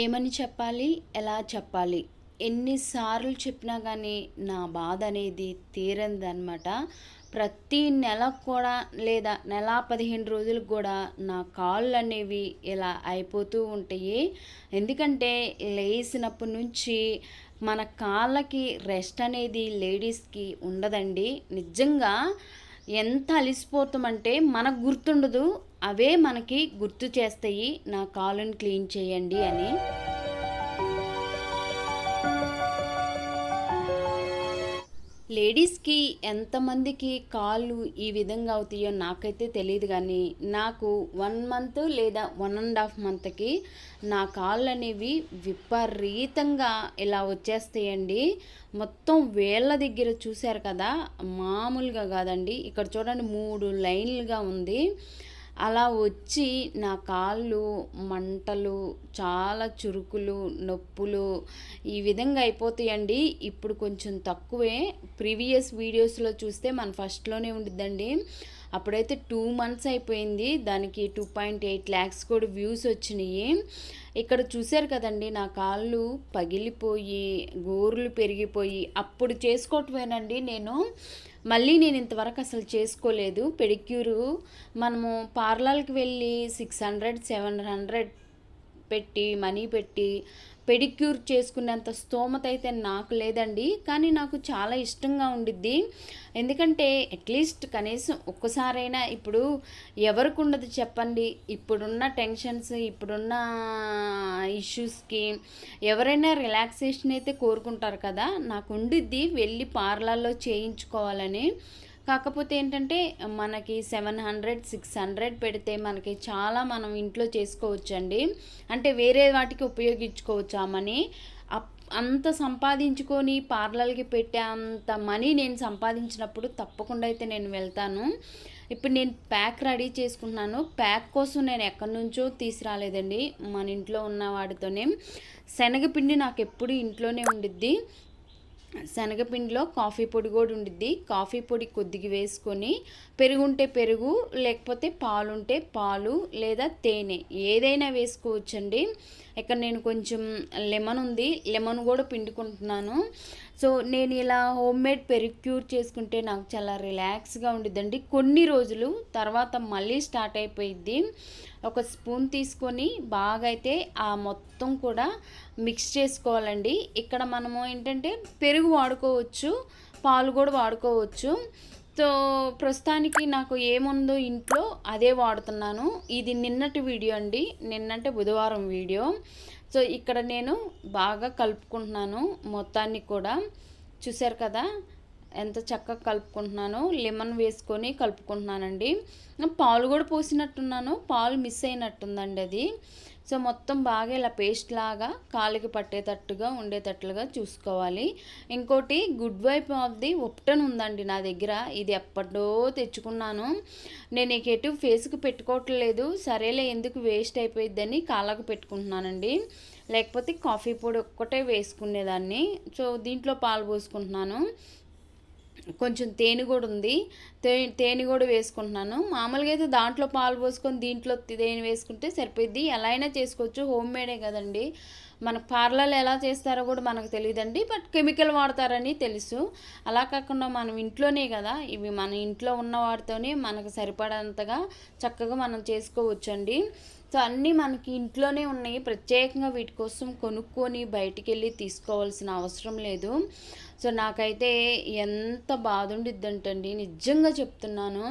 ఏమని చెప్పాలి? ఎలా చెప్పాలి? ఎన్నిసార్లు చెప్పినా కానీ నా బాధ అనేది తీరందనమాట ప్రతి నెల కూడా లేదా నెల పదిహేను రోజులకు కూడా నా కాళ్ళు అనేవి ఇలా అయిపోతూ ఉంటాయి. ఎందుకంటే లేసినప్పటి నుంచి మన కాళ్ళకి రెస్ట్ అనేది లేడీస్కి ఉండదండి. నిజంగా ఎంత అలిసిపోతామంటే మనకు గుర్తుండదు. అవే మనకి గుర్తు చేస్తాయి. నా కాలుని క్లీన్ చేయండి అని. లేడీస్కి ఎంతమందికి కాళ్ళు ఈ విధంగా అవుతాయో నాకైతే తెలియదు కానీ నాకు వన్ మంత్ లేదా వన్ అండ్ హాఫ్ మంత్కి నా కాళ్ళు అనేవి విపరీతంగా ఇలా వచ్చేస్తాయండి. మొత్తం వేళ్ళ దగ్గర చూశారు కదా మామూలుగా కాదండి. ఇక్కడ చూడండి మూడు లైన్లుగా ఉంది. అలా వచ్చి నా కాళ్ళు మంటలు చాలా చురుకులు నొప్పులు ఈ విధంగా అయిపోతాయండి. ఇప్పుడు కొంచెం తక్కువే. ప్రీవియస్ వీడియోస్లో చూస్తే మన ఫస్ట్లోనే ఉండిద్దండి. అప్పుడైతే టూ మంత్స్ అయిపోయింది. దానికి టూ పాయింట్ ఎయిట్ ల్యాక్స్ కూడా వ్యూస్ వచ్చినాయి. ఇక్కడ చూశారు కదండి నా కాళ్ళు పగిలిపోయి గోర్లు పెరిగిపోయి అప్పుడు చేసుకోవటమేనండి నేను. మళ్ళీ నేను ఇంతవరకు అసలు చేసుకోలేదు. పెడిక్యూరు మనము పార్లర్కి వెళ్ళి సిక్స్ హండ్రెడ్ సెవెన్ హండ్రెడ్ పెట్టి మనీ పెట్టి పెడిక్యూర్ చేసుకునేంత స్తోమత అయితే నాకు లేదండి. కానీ నాకు చాలా ఇష్టంగా ఉండిద్ది. ఎందుకంటే అట్లీస్ట్ కనీసం ఒక్కసారైనా ఇప్పుడు ఎవరికి ఉండదు చెప్పండి. ఇప్పుడున్న టెన్షన్స్ ఇప్పుడున్న ఇష్యూస్కి ఎవరైనా రిలాక్సేషన్ అయితే కోరుకుంటారు కదా. నాకు ఉండిద్ది వెళ్ళి పార్లర్లో చేయించుకోవాలని. కాకపోతే ఏంటంటే మనకి సెవెన్ హండ్రెడ్ సిక్స్ హండ్రెడ్ పెడితే మనకి చాలా మనం ఇంట్లో చేసుకోవచ్చండి. అంటే వేరే వాటికి ఉపయోగించుకోవచ్చు ఆ మనీ. అంత సంపాదించుకొని పార్లర్కి పెట్టే అంత మనీ నేను సంపాదించినప్పుడు తప్పకుండా అయితే నేను వెళ్తాను. ఇప్పుడు నేను ప్యాక్ రెడీ చేసుకుంటున్నాను. ప్యాక్ కోసం నేను ఎక్కడి నుంచో తీసుకురాలేదండి మన ఇంట్లో ఉన్న వాటితోనే శనగపిండి నాకు ఎప్పుడు ఇంట్లోనే ఉండిద్ది. శనగపిండిలో కాఫీ పొడి కూడా ఉండిద్ది. కాఫీ పొడి కొద్దిగా వేసుకొని పెరుగు ఉంటే పెరుగు లేకపోతే పాలు ఉంటే పాలు లేదా తేనె ఏదైనా వేసుకోవచ్చండి. ఇక్కడ నేను కొంచెం లెమన్ ఉంది. లెమన్ కూడా పిండుకుంటున్నాను. సో నేను ఇలా హోమ్ మేడ్ పెరిక్యూర్ చేసుకుంటే నాకు చాలా రిలాక్స్గా ఉండిద్దండి. కొన్ని రోజులు తర్వాత మళ్ళీ స్టార్ట్ అయిపోయిద్ది. ఒక స్పూన్ తీసుకొని బాగా అయితే ఆ మొత్తం కూడా మిక్స్ చేసుకోవాలండి. ఇక్కడ మనము ఏంటంటే పెరుగు వాడుకోవచ్చు పాలు కూడా వాడుకోవచ్చు. సో ప్రస్తుతానికి నాకు ఏముందో ఇంట్లో అదే వాడుతున్నాను. ఇది నిన్నటి వీడియో అండి. నిన్నంటే బుధవారం వీడియో. సో ఇక్కడ నేను బాగా కలుపుకుంటున్నాను మొత్తాన్ని కూడా. చూశారు కదా? ఎంత చక్కగా కలుపుకుంటున్నాను లెమన్ వేసుకొని కలుపుకుంటున్నానండి. పాలు కూడా పోసినట్టున్నాను పాలు మిస్ అయినట్టుందండి అది. సో మొత్తం బాగా ఇలా పేస్ట్ లాగా కాలికి పట్టేటట్టుగా ఉండేటట్లుగా చూసుకోవాలి. ఇంకోటి good wipe off the ubtan ఉందండి నా దగ్గర. ఇది ఎప్పటో తెచ్చుకున్నాను. నేను ఎటు ఫేస్కి పెట్టుకోవట్లేదు. సరేలే ఎందుకు వేస్ట్ అయిపోయిద్దని కాళ్ళకు పెట్టుకుంటున్నానండి. లేకపోతే కాఫీ పొడి ఒక్కటే వేసుకునేదాన్ని. సో దీంట్లో పాలు పోసుకుంటున్నాను. కొంచెం తేనె కూడా ఉంది. తే తేనె కూడా వేసుకుంటున్నాను. మామూలుగా అయితే దాంట్లో పాలు పోసుకొని దీంట్లో తేనె వేసుకుంటే సరిపోద్ది ఎలా అయినా చేసుకోవచ్చు. హోమ్ మేడే కదండి. మన పార్లర్లు ఎలా చేస్తారో కూడా మనకు తెలియదండి బట్ కెమికల్ వాడతారని తెలుసు. అలా కాకుండా మనం ఇంట్లోనే కదా ఇవి మన ఇంట్లో ఉన్న వాటితోనే మనకు సరిపడంతగా చక్కగా మనం చేసుకోవచ్చండి. సో అన్నీ మనకి ఇంట్లోనే ఉన్నాయి. ప్రత్యేకంగా వీటి కోసం కొనుక్కొని బయటికి వెళ్ళి తీసుకోవాల్సిన అవసరం లేదు. సో నాకైతే ఎంత బాధ ఉండిద్దంటండి నిజంగా చెప్తున్నాను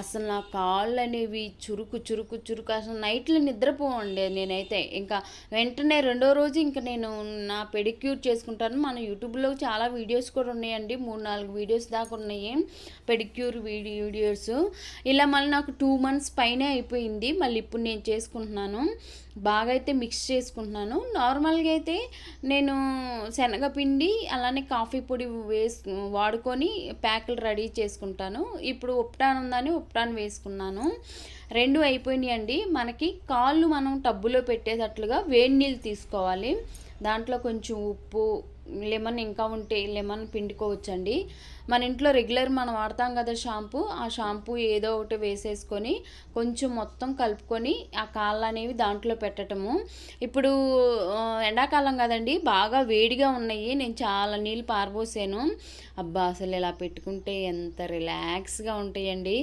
అసలు నా కాళ్ళు అనేవి చురుకు చురుకు చురుకు. అసలు నైట్లో నిద్రపోవండి నేనైతే. ఇంకా వెంటనే రెండో రోజు ఇంకా నేను నా పెడిక్యూర్ చేసుకుంటాను. మన యూట్యూబ్లో చాలా వీడియోస్ కూడా ఉన్నాయండి. మూడు నాలుగు వీడియోస్ దాకా ఉన్నాయి. Pedicure videos. ఇలా మళ్ళీ నాకు టూ మంత్స్ పైనే అయిపోయింది. మళ్ళీ ఇప్పుడు నేను చేసుకుంటున్నాను. బాగా అయితే మిక్స్ చేసుకుంటున్నాను. నార్మల్గా అయితే నేను శనగపిండి అలానే కాఫీ పొడి వేసు వాడుకొని ప్యాకులు రెడీ చేసుకుంటాను. ఇప్పుడు ఉప్టాన్ ఉందని ఉప్టాన్ వేసుకున్నాను. రెండు అయిపోయినాయండి. మనకి కాళ్ళు మనం టబ్బులో పెట్టేటట్లుగా వేడి నీళ్ళు తీసుకోవాలి. దాంట్లో కొంచెం ఉప్పు లెమన్ ఇంకా ఉంటే లెమన్ పిండుకోవచ్చండి. మన ఇంట్లో రెగ్యులర్ మనం వాడతాం కదా షాంపూ ఆ షాంపూ ఏదో ఒకటి వేసేసుకొని కొంచెం మొత్తం కలుపుకొని ఆ కాళ్ళు అనేవి దాంట్లో పెట్టటము. ఇప్పుడు ఎండాకాలం కదండి బాగా వేడిగా ఉన్నాయి. నేను చాలా నీళ్ళు పారబోసాను. అబ్బా అసలు ఇలా పెట్టుకుంటే ఎంత రిలాక్స్గా ఉంటాయండి.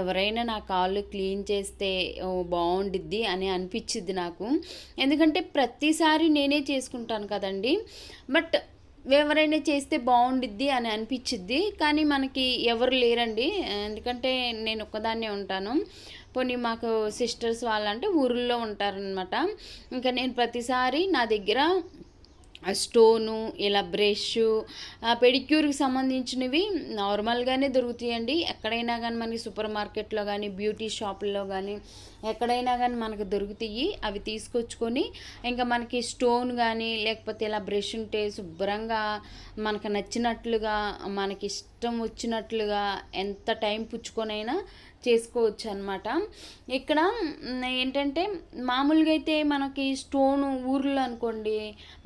ఎవరైనా నా కాళ్ళు క్లీన్ చేస్తే బాగుండిద్ది అని అనిపించిద్ది నాకు. ఎందుకంటే ప్రతిసారి నేనే చేసుకుంటాను కదండి. బట్ ఎవరైనా చేస్తే బాగుండిద్ది అని అనిపించిద్ది కానీ మనకి ఎవరు లేరండి. ఎందుకంటే నేను ఒక్కదాన్నే ఉంటాను. పోనీ మాకు సిస్టర్స్ వాళ్ళంటే ఊర్లో ఉంటారనమాట ఇంకా నేను ప్రతిసారి నా దగ్గర స్టోను ఇలా బ్రష్ పెడిక్యూర్కి సంబంధించినవి నార్మల్గానే దొరుకుతాయండి. ఎక్కడైనా కానీ మనకి సూపర్ మార్కెట్లో కానీ బ్యూటీ షాపుల్లో కానీ ఎక్కడైనా కానీ మనకు దొరుకుతాయి. అవి తీసుకొచ్చుకొని ఇంకా మనకి స్టోన్ కానీ లేకపోతే ఇలా బ్రష్ ఉంటే శుభ్రంగా మనకు నచ్చినట్లుగా మనకి ఇష్టం వచ్చినట్లుగా ఎంత టైం పుచ్చుకొనైనా చేసుకోవచ్చు అనమాట ఇక్కడ ఏంటంటే మామూలుగా అయితే మనకి స్టోన్ ఊర్లు అనుకోండి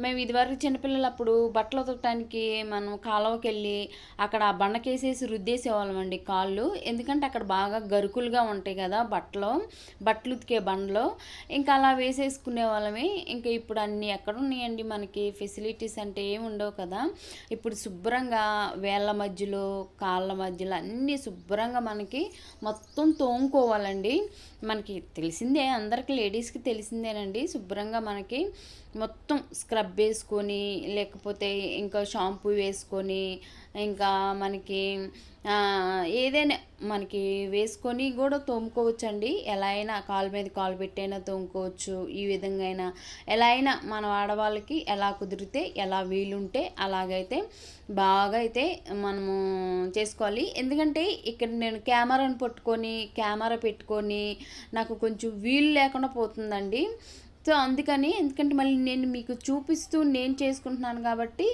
మేము ఇదివరకు చిన్నపిల్లలప్పుడు బట్టలు ఉతకటానికి మనం కాలువకి వెళ్ళి అక్కడ ఆ బండకేసేసి రుద్దేసేవాళ్ళమండి కాళ్ళు. ఎందుకంటే అక్కడ బాగా గరుకులుగా ఉంటాయి కదా బట్టలు బట్టలు ఉతికే బండలో. ఇంకా అలా వేసేసుకునే వాళ్ళమే ఇంకా ఇప్పుడు అన్నీ ఎక్కడ ఉన్నాయండి మనకి? ఫెసిలిటీస్ అంటే ఏమి ఉండవు కదా. ఇప్పుడు శుభ్రంగా వేళ్ళ మధ్యలో కాళ్ళ మధ్యలో అన్నీ శుభ్రంగా మనకి మొత్తం మొత్తం తోముకోవాలండి. మనకి తెలిసిందే అందరికి లేడీస్కి తెలిసిందేనండి. శుభ్రంగా మనకి మొత్తం స్క్రబ్ వేసుకొని లేకపోతే ఇంకా షాంపూ వేసుకొని ఇంకా మనకి ఏదైనా మనకి వేసుకొని కూడా తోముకోవచ్చండి. ఎలా అయినా కాలు మీద కాలు పెట్టైనా తోముకోవచ్చు. ఈ విధంగా అయినా ఎలా అయినా మన ఆడవాళ్ళకి ఎలా కుదిరితే ఎలా వీలుంటే అలాగైతే బాగా అయితే మనము చేసుకోవాలి. ఎందుకంటే ఇక్కడ నేను కెమెరాను పట్టుకొని కెమెరా పెట్టుకొని నాకు కొంచెం వీలు లేకుండా పోతుందండి. సో అందుకని ఎందుకంటే మళ్ళీ నేను మీకు చూపిస్తూ నేను చేసుకుంటున్నాను కాబట్టి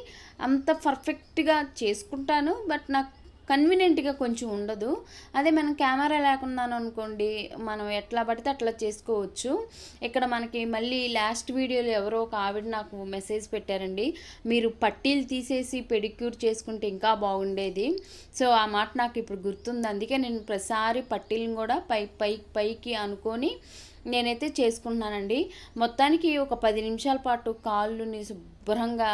అంత పర్ఫెక్ట్గా చేసుకుంటాను. బట్ నాకు కన్వీనియంట్గా కొంచెం ఉండదు. అదే మనం కెమెరా లేకున్నాను అనుకోండి మనం ఎట్లా పడితే అట్లా చేసుకోవచ్చు. ఇక్కడ మనకి మళ్ళీ లాస్ట్ వీడియోలో ఎవరో ఒక ఆవిడ నాకు మెసేజ్ పెట్టారండి. మీరు పట్టీలు తీసేసి పెడిక్యూర్ చేసుకుంటే ఇంకా బాగుండేది. సో ఆ మాట నాకు ఇప్పుడు గుర్తుంది. అందుకే నేను ప్రతిసారి పట్టీలను కూడా పై పై పైకి అనుకొని నేనైతే చేసుకుంటున్నానండి. మొత్తానికి ఒక పది నిమిషాల పాటు కాళ్ళుని శుభ్రంగా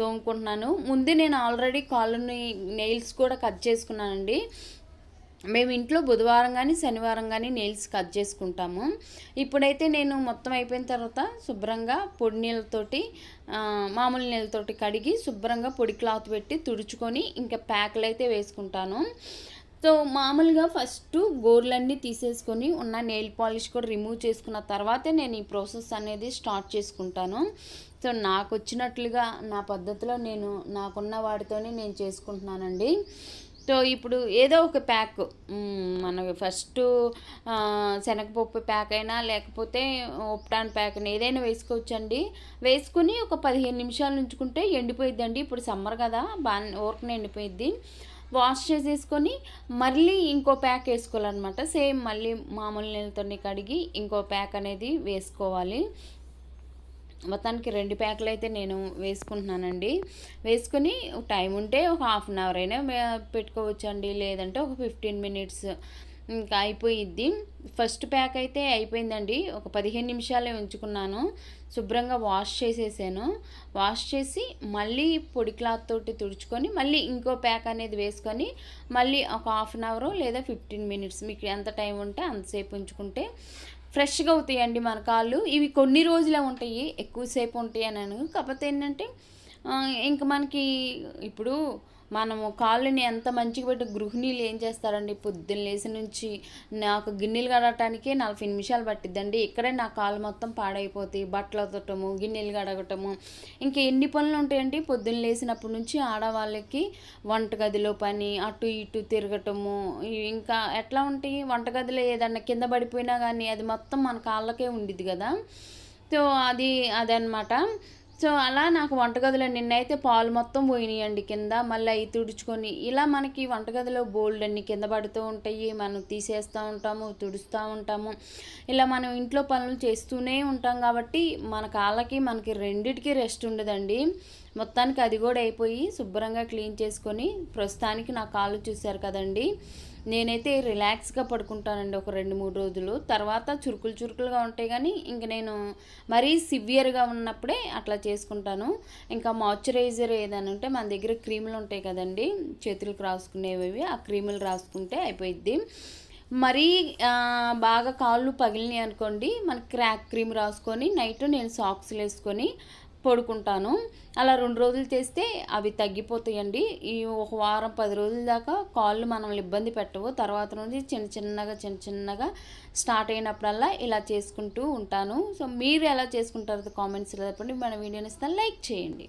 తోముకుంటున్నాను. ముందే నేను ఆల్రెడీ కాళ్ళని నెయిల్స్ కూడా కట్ చేసుకున్నానండి. మేము ఇంట్లో బుధవారం కానీ శనివారం కానీ నెయిల్స్ కట్ చేసుకుంటాము. ఇప్పుడైతే నేను మొత్తం అయిపోయిన తర్వాత శుభ్రంగా పొడి నీళ్ళతోటి మామూలు నీళ్ళతోటి కడిగి శుభ్రంగా పొడి క్లాత్ పెట్టి తుడుచుకొని ఇంకా ప్యాక్లు అయితే వేసుకుంటాను. సో మామూలుగా ఫస్ట్ గోర్లన్నీ తీసేసుకొని ఉన్న నెయిల్ పాలిష్ కూడా రిమూవ్ చేసుకున్న తర్వాతే నేను ఈ ప్రాసెస్ అనేది స్టార్ట్ చేసుకుంటాను. సో నాకు వచ్చినట్లుగా నా పద్ధతిలో నేను నాకున్న వాటితోనే నేను చేసుకుంటున్నానండి. సో ఇప్పుడు ఏదో ఒక ప్యాక్ మనకి ఫస్ట్ శనగపప్పు ప్యాక్ అయినా లేకపోతే ఉప్టాన్ ప్యాక్ అయినా ఏదైనా వేసుకోవచ్చండి. వేసుకుని ఒక పదిహేను నిమిషాలు ఉంచుకుంటే ఎండిపోయిద్దండి. ఇప్పుడు సమ్మర్ కదా బాగా ఊరకనే ఎండిపోయిద్ది. వాష్ చేసేసుకొని మళ్ళీ ఇంకో ప్యాక్ వేసుకోవాలన్నమాట. సేమ్ మళ్ళీ మామూలు నీళ్ళతోని కడిగి ఇంకో ప్యాక్ అనేది వేసుకోవాలి. మొత్తానికి రెండు ప్యాకులు అయితే నేను వేసుకుంటున్నానండి. వేసుకొని టైం ఉంటే ఒక హాఫ్ అన్ అవర్ అయినా పెట్టుకోవచ్చండి. లేదంటే ఒక ఫిఫ్టీన్ మినిట్స్ ఇంకా అయిపోయిద్ది. ఫస్ట్ ప్యాక్ అయితే అయిపోయిందండి. ఒక పదిహేను నిమిషాలే ఉంచుకున్నాను. శుభ్రంగా వాష్ చేసేసాను. వాష్ చేసి మళ్ళీ పొడి క్లాత్ తోటి తుడుచుకొని మళ్ళీ ఇంకో ప్యాక్ అనేది వేసుకొని మళ్ళీ ఒక హాఫ్ అన్ అవర్ లేదా ఫిఫ్టీన్ మినిట్స్ మీకు ఎంత టైం ఉంటే అంతసేపు ఉంచుకుంటే ఫ్రెష్గా అవుతాయండి మన కాళ్ళు. ఇవి కొన్ని రోజులే ఉంటాయి ఎక్కువసేపు ఉంటాయి అని కాకపోతే ఏంటంటే ఇంక మనకి ఇప్పుడు మనము కాళ్ళని ఎంత మంచిగా పెట్టి గృహిణీలు ఏం చేస్తారండి? పొద్దున్న లేచి నుంచి నాకు గిన్నెలు కడగటానికే నలభై నిమిషాలు పట్టిద్దండి. ఇక్కడే నా కాళ్ళు మొత్తం పాడైపోతాయి. బట్టలు అతటము గిన్నెలు కడగటము. ఇంకా ఎన్ని పనులు ఉంటాయండి? పొద్దున్న లేచినప్పటి నుంచి ఆడవాళ్ళకి వంటగదిలో పని అటు ఇటు తిరగటము. ఇంకా ఎట్లా ఉంటాయి వంటగదిలో ఏదన్నా కింద పడిపోయినా కానీ అది మొత్తం మన కాళ్ళకే ఉండిద్ది కదా. సో అది అదనమాట సో అలా నాకు వంటగదిలో నిన్నైతే పాలు మొత్తం పోయినాయండి కింద. మళ్ళీ అవి తుడుచుకొని ఇలా మనకి వంటగదిలో బోల్డ్ అన్ని కింద పడుతూ ఉంటాయి. మనం తీసేస్తూ ఉంటాము తుడుస్తూ ఉంటాము. ఇలా మనం ఇంట్లో పనులు చేస్తూనే ఉంటాం కాబట్టి మన కాళ్ళకి మనకి రెండిటికి రెస్ట్ ఉండదండి. మొత్తానికి అది కూడా అయిపోయి శుభ్రంగా క్లీన్ చేసుకొని ప్రస్తుతానికి నా కాళ్ళు చూశారు కదండి. నేనైతే రిలాక్స్గా పడుకుంటానండి ఒక రెండు మూడు రోజులు. తర్వాత చురుకులు చురుకులుగా ఉంటాయి కానీ ఇంక నేను మరీ సివియర్గా ఉన్నప్పుడే అట్లా చేసుకుంటాను. ఇంకా మాయిశ్చరైజర్ ఏదైనా ఉంటే మన దగ్గర క్రీములు ఉంటాయి కదండి చేతులకు రాసుకునేవి ఆ క్రీములు రాసుకుంటే అయిపోయిద్ది. మరీ బాగా కాళ్ళు పగిలినాయి అనుకోండి మన క్రాక్ క్రీమ్ రాసుకొని నైట్ నేను సాక్స్లు వేసుకొని పడుకుంటాను. అలా రెండు రోజులు చేస్తే అవి తగ్గిపోతాయండి. ఈ ఒక వారం పది రోజుల దాకా కాళ్ళు మనల్ని ఇబ్బంది పెట్టవు. తర్వాత నుంచి చిన్న చిన్నగా చిన్న చిన్నగా స్టార్ట్ అయినప్పుడల్లా ఇలా చేసుకుంటూ ఉంటాను. సో మీరు ఎలా చేసుకుంటారో కామెంట్స్లో చెప్పండి. మన వీడియోని ఇస్తాను లైక్ చేయండి.